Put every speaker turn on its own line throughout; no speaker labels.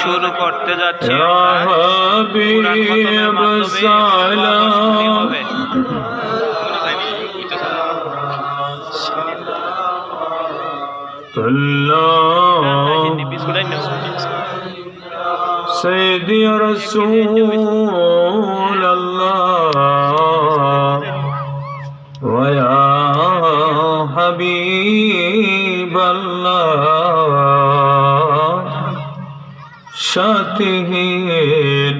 শুরু করতে যাচ্ছি
سيدي رسول الله আল্লাহ। সাথীহীন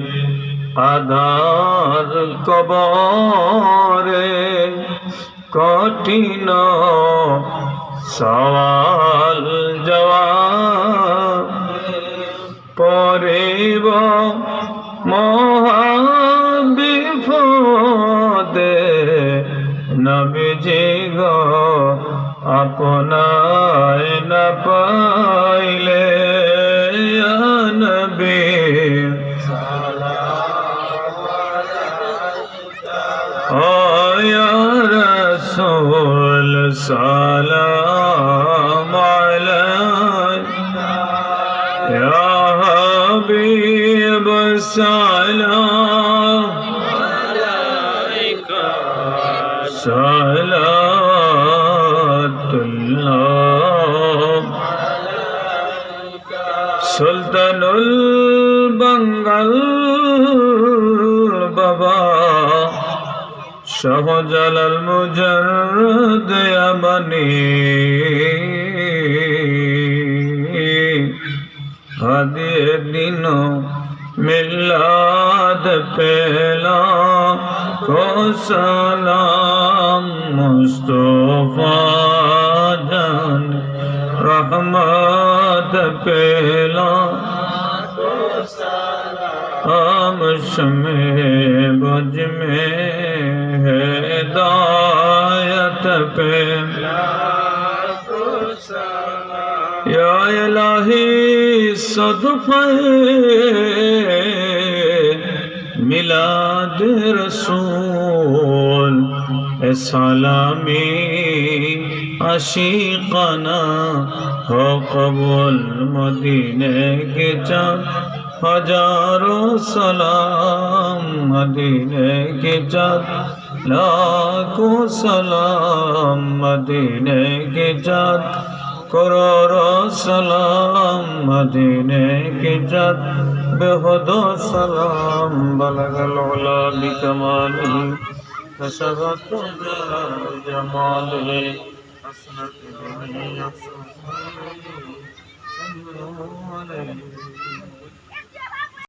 আধার কবরে কঠিন সওয়াল জবাব পরেব মহাবিফদে নবীজি গো। আপনায় না পাইলে নবী। রসুল সালাম হাবিব সালাম সালাম সুলতানুল বঙ্গল বাবা শাহজালাল মুজারদ আমানি। হাদির দিন মিল্লাদ পেলা কোসালাম মুস্তফা জান রহমান। پہلا ہم شمع بج میں ہے دایت پہلا یا الہی صدق ملا رسول সালামে আশিকানা হকবল মদিনে গেচা হাজারো সালাম মদিনে গেচা লাখো সালাম মদিনে গেচা করোর সালাম মদিনে গেচা বেহদ সালাম বলা গেল বিকমানি चाँद बेहदो सलाम बलगल उला बिकमाली कशरत